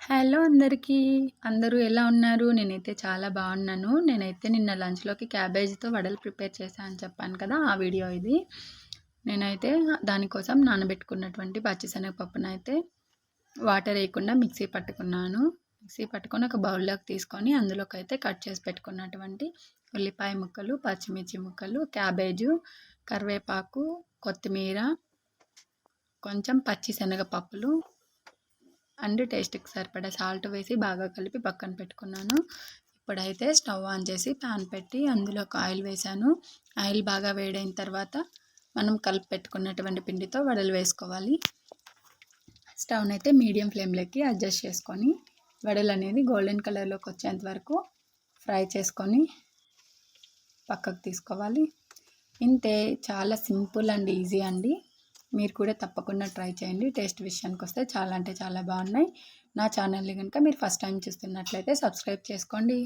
Hello అందరికీ. అందరూ ఎలా ఉన్నారు? నేనైతే చాలా బాగున్నాను. నేనైతే నిన్న లంచ్లోకి క్యాబేజీతో వడలు ప్రిపేర్ చేశాను అని చెప్పాను కదా ఆ వీడియో ఇది. నేనైతే దానికోసం నానబెట్టుకున్నటువంటి పచ్చిశనగపప్పునైతే వాటర్ వేయకుండా మిక్సీ పట్టుకున్నాను. మిక్సీ పట్టుకొని ఒక బౌల్లోకి తీసుకొని అందులోకి అయితే కట్ చేసి పెట్టుకున్నటువంటి ఉల్లిపాయ ముక్కలు పచ్చిమిర్చి ముక్కలు క్యాబేజు కరివేపాకు కొత్తిమీర కొంచెం పచ్చిశనగపప్పులు అండ్ టేస్ట్కి సరిపడా సాల్ట్ వేసి బాగా కలిపి పక్కన పెట్టుకున్నాను. ఇప్పుడైతే స్టవ్ ఆన్ చేసి ప్యాన్ పెట్టి అందులో ఒక ఆయిల్ వేసాను. ఆయిల్ బాగా వేడైన తర్వాత మనం కలిపి పెట్టుకున్నటువంటి పిండితో వడలు వేసుకోవాలి. స్టవ్ని అయితే మీడియం ఫ్లేమ్లోకి అడ్జస్ట్ చేసుకొని వడలు అనేది గోల్డెన్ కలర్లోకి వచ్చేంత వరకు ఫ్రై చేసుకొని పక్కకు తీసుకోవాలి. ఇంతే చాలా సింపుల్ అండ్ ఈజీ అండి. మీరు కూడా తప్పకుండా ట్రై చేయండి. టేస్ట్ విషయానికి వస్తే చాలా అంటే చాలా బాగున్నాయి. నా ఛానల్ని కనుక మీరు ఫస్ట్ టైం చూస్తున్నట్లయితే సబ్స్క్రైబ్ చేసుకోండి.